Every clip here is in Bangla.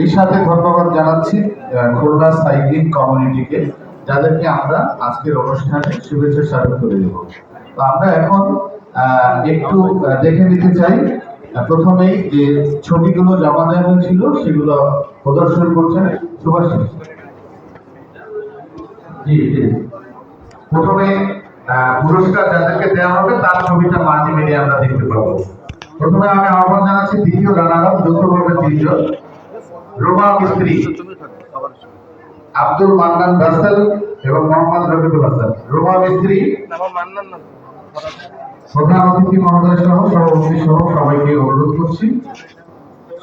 এই সাথে ধন্যবাদ জানাচ্ছি খুলনা সাইক্লিং কমিউনিটিকে, যাদেরকে আমরা আজকের অনুষ্ঠানে শুভেচ্ছা স্বাগত করে দেব। তো আমরা এখন একটু দেখে নিতে চাই প্রথমেই যে ছবিগুলো জমা দেওয়া হয়েছিল সেগুলো প্রদর্শন করছেন সুভাষ প্রথমে পুরস্কার যাদেরকে দেওয়া হবে, তার ছবিটা মাল্টিমিডিয়া আমরা দেখতে পাবো। প্রথমে আমি আহ্বান জানাচ্ছি দ্বিতীয় রানার আপ, যৌথভাবে তিনজন। রোমা মিস্ত্রি আব্দুল মান্নান রাসেল এবং মোহাম্মদ রফিকুল হাসান। রোমা মিস্ত্রি, প্রধান অতিথি মহোদয় সহ সভাপতি সহ সবাইকে অনুরোধ করছি।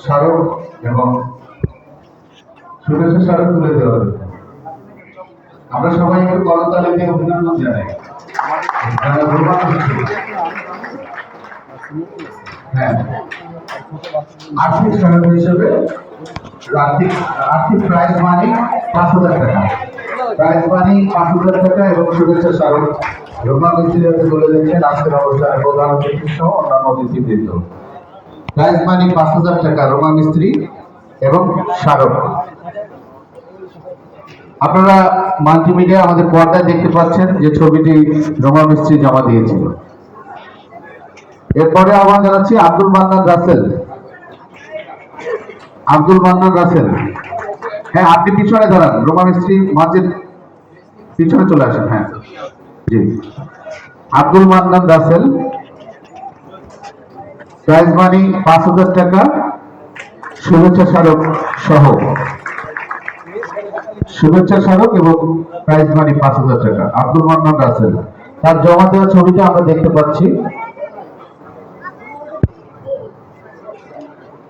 স্মারক এবং শুভেচ্ছা স্মারক তুলে দেওয়া আমরা সবাই একটু করতালিতে অভিনন্দন জানাই। হ্যাঁ। আর্থিক সহায়তা হিসেবে আর্থিক আর্থিক প্রাইজ মানি পাঁচ হাজার টাকা। প্রাইজ মানি পাঁচ হাজার টাকা এবং শুভেচ্ছা বলে দিচ্ছেন, আজকের প্রধান অতিথি সহ অন্যান্য প্রাইজ মানি পাঁচ হাজার টাকা রোমা মিস্ত্রি এবং স্মারক। আপনারা মাল্টিমিডিয়া আমাদের পর্দায় দেখতে পাচ্ছেন যে ছবিটি রোমা মিস্ত্রি জমা দিয়েছিল। এরপরে আহ্বান জানাচ্ছি আব্দুল মান্নান রাসেল। আব্দুল মান্নান রাসেল। হ্যাঁ আপনি পিছনে দাঁড়ান রোমা মিস্ত্রি মাঝের পিছনে চলে আসেন হ্যাঁ। জি। আব্দুল মান্নান রাসেল প্রাইজ মানি পাঁচ হাজার টাকা, শুভেচ্ছা স্মারক সহ। শুভেচ্ছা স্মারক এবং প্রাইজ মানি পাঁচ হাজার টাকা। আব্দুল মান্নান রাসেল। তার জমা দেওয়া ছবিটা আমরা দেখতে পাচ্ছি।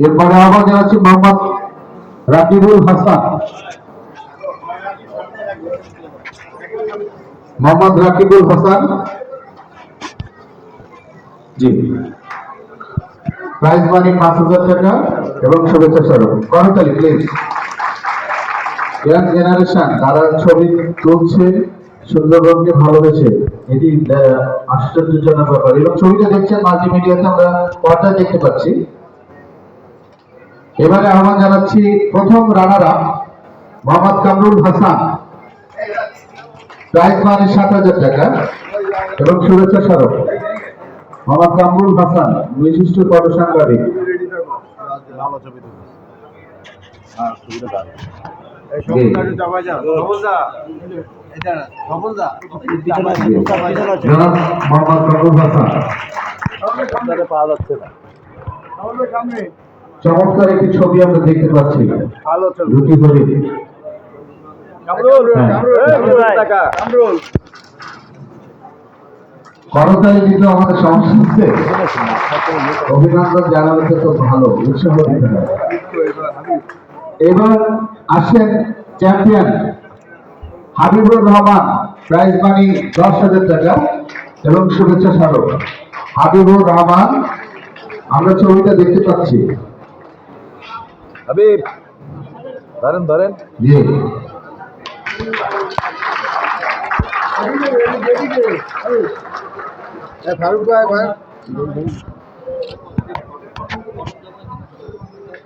এরপরে আবার জানাচ্ছি মোহাম্মদ রাকিবুল হাসান। মোহাম্মদ রাকিবুল হাসান। জি। প্রাইজ মানি পাঁচ হাজার টাকা এবং শুভেচ্ছা স্বরূপ। করতালি প্লিজ ইয়াং জেনারেশন তারা ছবি তুলছে, সুন্দরবনকে ভালোবেসে, এটি আশ্চর্যজনক ব্যাপার। এবং ছবিটা দেখছেন মাল্টিমিডিয়াতে আমরা পর্দায় দেখতে পাচ্ছি। এবারে আহ্বান জানাচ্ছি প্রথম runner up Mohammad Kamrul Hasan. Prize মানে সাত হাজার টাকা এবং শুভেচ্ছা স্মারক মোহাম্মদ কামরুল হাসান বিশিষ্ট ফটো সাংবাদিক জি। জনাব মোহাম্মদ কামরুল হাসান। পাওয়া যাচ্ছে না। চমৎকার একটি ছবি আমরা দেখতে পাচ্ছি। দুটি করে হ্যাঁ। করতালি দিতে আমাদের হচ্ছে অভিনন্দন জানালে তো ভালো উৎসাহ দিতে হয়। এবার আসেন champion Habibur Rahman prize money দশ হাজার টাকা এবং শুভেচ্ছা স্মারক। হাবিবুর রহমান আমরা ছবিটা দেখতে পাচ্ছি। হাবিব ধরেন ধরেন। জি। ফারুক ভাই ভাই।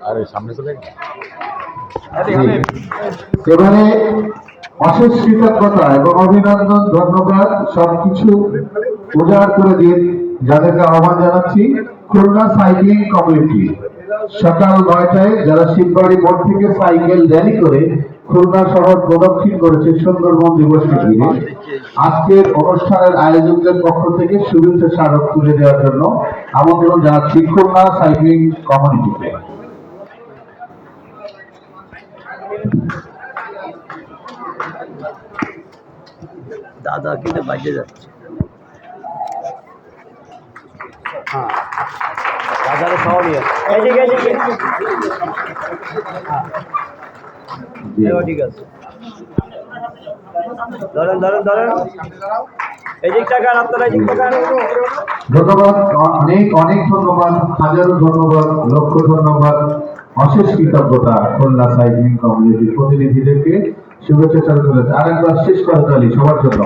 আরে সামনে চলে। এবারে অশেষ কৃতজ্ঞতা এবং অভিনন্দন ধন্যবাদ সবকিছু উজাড় করে দিয়ে যাদেরকে আহ্বান জানাচ্ছি খুলনা সাইক্লিং কমিউনিটি। সকাল নয়টায় যারা শিববাড়ি মোড় থেকে সাইকেল র্যালি করে খুলনা শহর প্রদক্ষিণ করেছে সুন্দরবন দিবসকে ঘিরে আজকের অনুষ্ঠানের আয়োজকদের পক্ষ থেকে শুভেচ্ছা স্মারক তুলে দেওয়ার জন্য আমন্ত্রণ জানাচ্ছি খুলনা সাইক্লিং কমিউনিটিকে দাদা কিন্তু বাজে যাচ্ছে। হ্যাঁ। বাজারে সব এদিকে এদিকে। এবার ঠিক আছে। ধরেন ধরেন ধরেন। এদিক টাকান আপনারা এদিক টাকান ধন্যবাদ অনেক অনেক ধন্যবাদ হাজারো ধন্যবাদ লক্ষ ধন্যবাদ। অশেষ কৃতজ্ঞতা খুলনা সাইক্লিং কমিউনিটির প্রতিনিধিদেরকে। শুভেচ্ছা চালু করেছে আরেকবার শেষ করতালি সবার জন্য।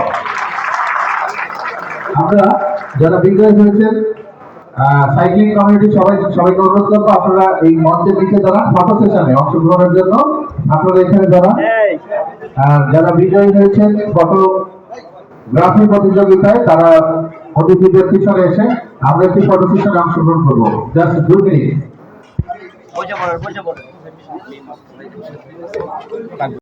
আমরা যারা বিজয় হয়েছেন সাইক্লিং কমিউনিটি সবাই সবাইকে অনুরোধ করব আপনারা এই মঞ্চের নিচে যারা ফটো সেশনে অংশগ্রহণের জন্য। আপনারা এখানে যারা যারা বিজয়ী হয়েছেন ফটোগ্রাফি প্রতিযোগিতায় তারা অতিথিদের পিছনে এসে আমরা একটি ফটো সেশনে অংশগ্রহণ করব। জাস্ট দু মিনিট